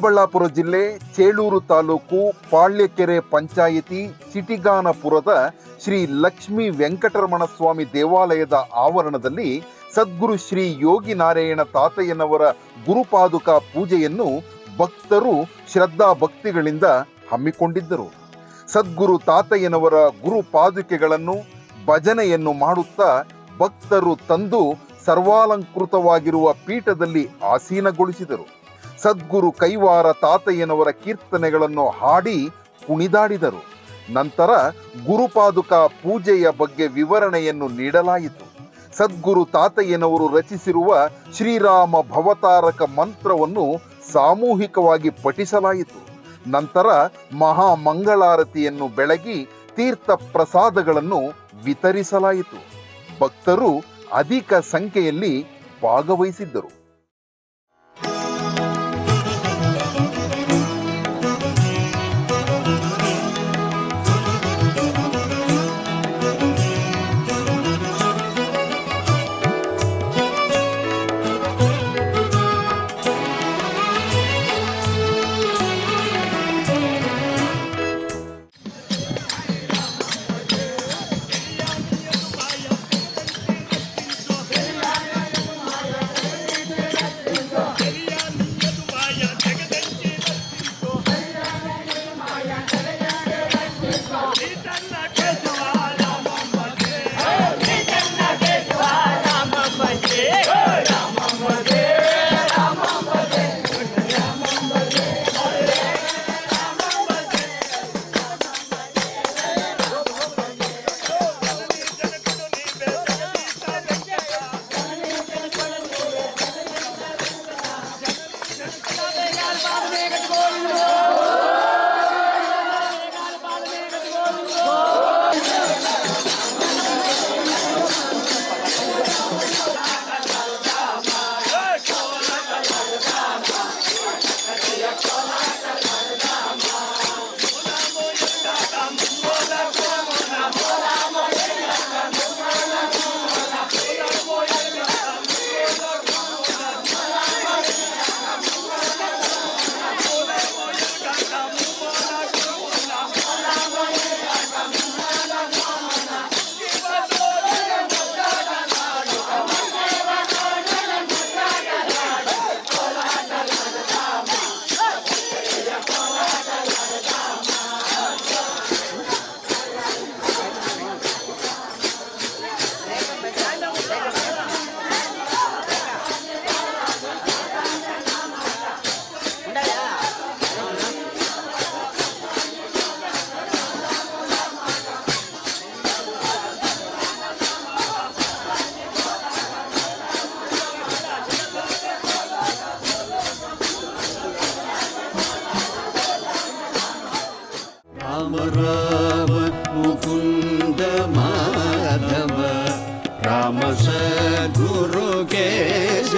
ಚಿಕ್ಕಬಳ್ಳಾಪುರ ಜಿಲ್ಲೆ ಚೇಳೂರು ತಾಲೂಕು ಪಾಳ್ಯಕೆರೆ ಪಂಚಾಯಿತಿ ಚಿಟಿಗಾನಪುರದ ಶ್ರೀ ಲಕ್ಷ್ಮೀ ವೆಂಕಟರಮಣ ಸ್ವಾಮಿ ದೇವಾಲಯದ ಆವರಣದಲ್ಲಿ ಸದ್ಗುರು ಶ್ರೀ ಯೋಗಿ ನಾರಾಯಣ ತಾತಯ್ಯನವರ ಗುರುಪಾದುಕ ಪೂಜೆಯನ್ನು ಭಕ್ತರು ಶ್ರದ್ಧಾ ಭಕ್ತಿಗಳಿಂದ ಹಮ್ಮಿಕೊಂಡಿದ್ದರು. ಸದ್ಗುರು ತಾತಯ್ಯನವರ ಗುರುಪಾದುಕೆಗಳನ್ನು ಭಜನೆಯನ್ನು ಮಾಡುತ್ತಾ ಭಕ್ತರು ತಂದು ಸರ್ವಾಲಂಕೃತವಾಗಿರುವ ಪೀಠದಲ್ಲಿ ಆಸೀನಗೊಳಿಸಿದರು. ಸದ್ಗುರು ಕೈವಾರ ತಾತಯ್ಯನವರ ಕೀರ್ತನೆಗಳನ್ನು ಹಾಡಿ ಕುಣಿದಾಡಿದರು. ನಂತರ ಗುರುಪಾದುಕ ಪೂಜೆಯ ಬಗ್ಗೆ ವಿವರಣೆಯನ್ನು ನೀಡಲಾಯಿತು. ಸದ್ಗುರು ತಾತಯ್ಯನವರು ರಚಿಸಿರುವ ಶ್ರೀರಾಮ ಭವತಾರಕ ಮಂತ್ರವನ್ನು ಸಾಮೂಹಿಕವಾಗಿ ಪಠಿಸಲಾಯಿತು. ನಂತರ ಮಹಾ ಮಂಗಳಾರತಿಯನ್ನು ಬೆಳಗಿ ತೀರ್ಥ ಪ್ರಸಾದಗಳನ್ನು ವಿತರಿಸಲಾಯಿತು. ಭಕ್ತರು ಅಧಿಕ ಸಂಖ್ಯೆಯಲ್ಲಿ ಭಾಗವಹಿಸಿದ್ದರು. குரு கேச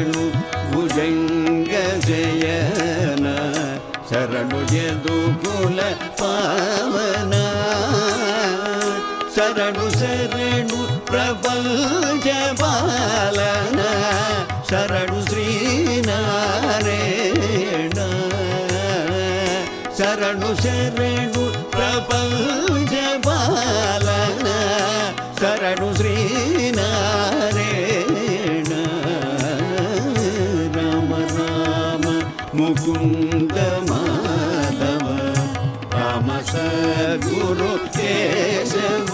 శరణు భుజంగ జయన శరణు యదుకుల పవన. శరణు శరణు ప్రపంచ పాలన శరణు శ్రీనారేణ శరణు శరణు नन्दमाधव राम सद्गुरु केशव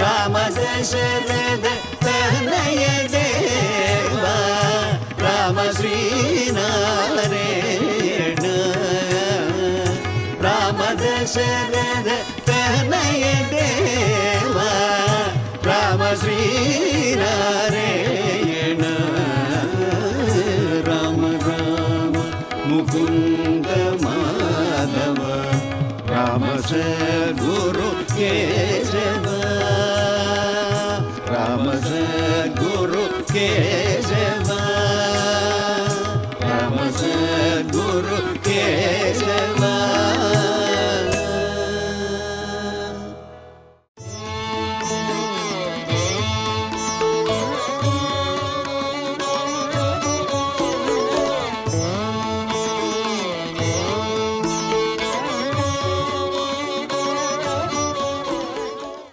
राम दशरथ तनय देवा राम श्रीनारायण राम दशरथ तनय देवा Ram Shrinarayan Rama Sen Guru Kejeva Rama Sen Guru Kejeva